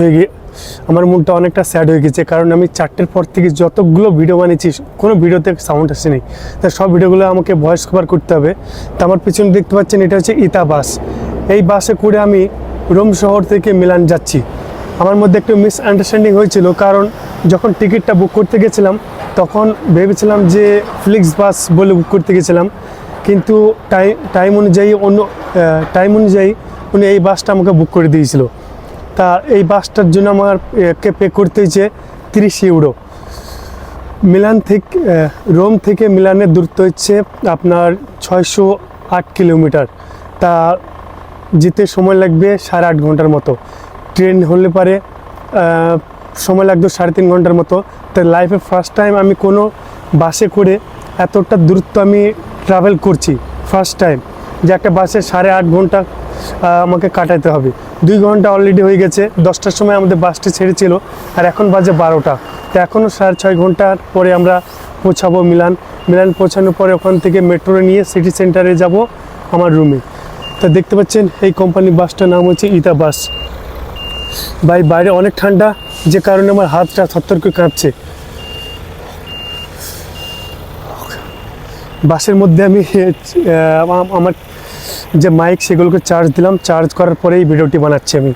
হয়ে গিয়ে আমার মনটা অনেকটা স্যাড হয়ে গেছে। কারণ আমি চারটের পর থেকে যতগুলো ভিডিও বানিয়েছি, কোনো ভিডিওতে সাউন্ড আসেনি তা সব ভিডিওগুলো আমাকে ভয়েস কভার করতে হবে। তা আমার পিছনে দেখতে পাচ্ছেন, এটা হচ্ছে ইতা বাস। এই বাসে করে আমি রোম শহর থেকে মিলান যাচ্ছি। আমার মধ্যে একটু মিসআন্ডারস্ট্যান্ডিং হয়েছিল, কারণ যখন টিকিটটা বুক করতে গেছিলাম, তখন ভেবেছিলাম যে ফ্লিক্স বাস বলে বুক করতে গেছিলাম। কিন্তু টাইম টাইম অনুযায়ী অন্য টাইম অনুযায়ী উনি এই বাসটা আমাকে বুক করে দিয়েছিল। তা এই বাসটার জন্য আমার কে পে করতে হয়েছে তিরিশ ইউরো মিলান থেকে রোম থেকে মিলানের দূরত্ব হচ্ছে আপনার ছয়শো আট কিলোমিটার। তা যেতে সময় লাগবে সাড়ে আট ঘণ্টার মতো। ট্রেন হলে পারে সময় লাগতো সাড়ে তিন ঘণ্টার মতো। তো লাইফে ফার্স্ট টাইম আমি কোনো বাসে করে এতটা দূরত্ব আমি ট্রাভেল করছি ফার্স্ট টাইম যে একটা বাসে সাড়ে আট ঘণ্টা আমাকে কাটাতে হবে। দুই ঘণ্টা অলরেডি হয়ে গেছে, দশটার সময় আমাদের বাসটা ছেড়েছিল, আর এখন বাজে বারোটা। তো এখনও সাড়ে ছয় ঘণ্টার পরে আমরা পৌঁছাবো মিলান। মিলান পৌঁছানোর পরে ওখান থেকে মেট্রো নিয়ে সিটি সেন্টারে যাব আমার রুমে তো দেখতে পাচ্ছেন, এই কোম্পানির বাসটার নাম হচ্ছে ইতা বাস। ভাই, বাইরে অনেক ঠান্ডা, যে কারণে আমার হাতটা করে কাঁপছে। বাসের মধ্যে আমি আমার যে মাইক সেগুলোকে চার্জ দিলাম চার্জ করার পরেই ভিডিওটি বানাচ্ছি আমি।